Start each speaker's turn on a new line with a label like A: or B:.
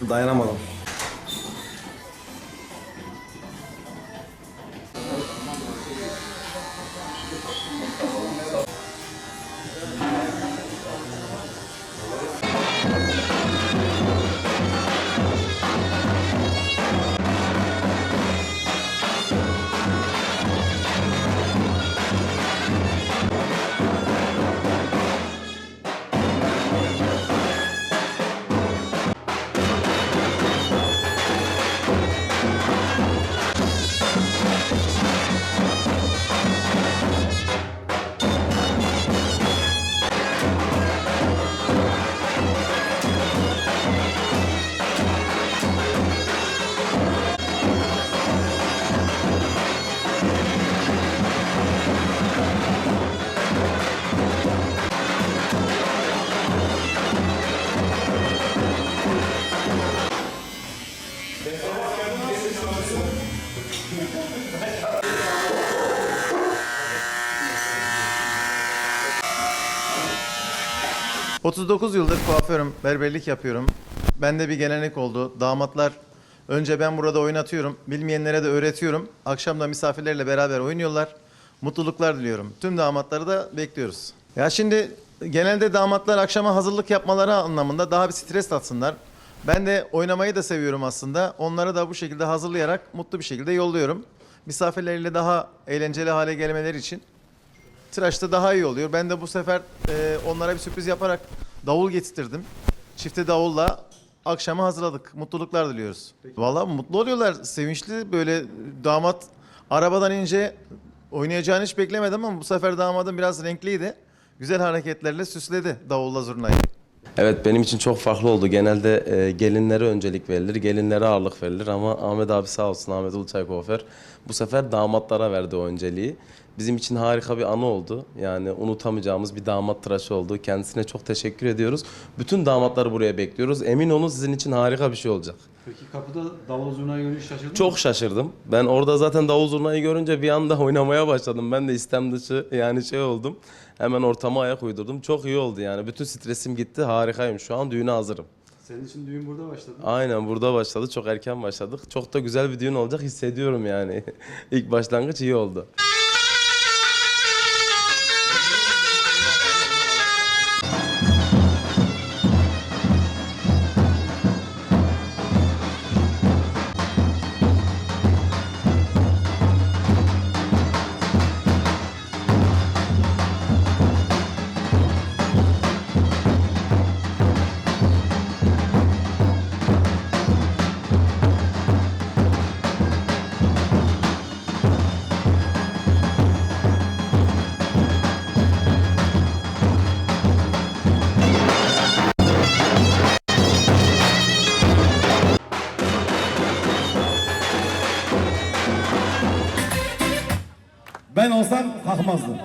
A: Dayanamadım.
B: 39 yıldır kuaförüm, berberlik yapıyorum. Bende bir gelenek oldu. Damatlar önce ben burada oynatıyorum. Bilmeyenlere de öğretiyorum. Akşam da misafirlerle beraber oynuyorlar. Mutluluklar diliyorum. Tüm damatları da bekliyoruz. Ya şimdi genelde damatlar akşama hazırlık yapmaları anlamında daha bir stres atsınlar. Ben de oynamayı da seviyorum aslında. Onları da bu şekilde hazırlayarak mutlu bir şekilde yolluyorum. Misafirleriyle daha eğlenceli hale gelmeleri için tıraşta daha iyi oluyor. Ben de bu sefer e, onlara bir sürpriz yaparak davul getirtirdim. Çifte davulla akşamı hazırladık. Mutluluklar diliyoruz. Vallahi mutlu oluyorlar. Sevinçli böyle damat arabadan ince oynayacağını hiç beklemedim ama bu sefer damadım biraz renkliydi. Güzel hareketlerle süsledi davulla zurnayı.
C: Evet benim için çok farklı oldu. Genelde e, gelinlere öncelik verilir, gelinlere ağırlık verilir ama Ahmet abi sağ olsun Ahmet Uluçay kuaför bu sefer damatlara verdi o önceliği. Bizim için harika bir anı oldu. Yani unutamayacağımız bir damat tıraşı oldu. Kendisine çok teşekkür ediyoruz. Bütün damatları buraya bekliyoruz. Emin olun sizin için harika bir şey olacak.
D: Peki kapıda davul zurnayı görünce şaşırdın mı?
C: Çok şaşırdım. Ben orada zaten davul zurnayı görünce bir anda oynamaya başladım. Ben de istem dışı yani şey oldum. Hemen ortama ayak uydurdum. Çok iyi oldu yani. Bütün stresim gitti. Harikayım. Şu an düğüne hazırım.
D: Senin için düğün burada başladı.
C: Aynen burada başladı. Çok erken başladık. Çok da güzel bir düğün olacak hissediyorum yani. İlk başlangıç iyi oldu.
E: Ben olsam kalkmazdım.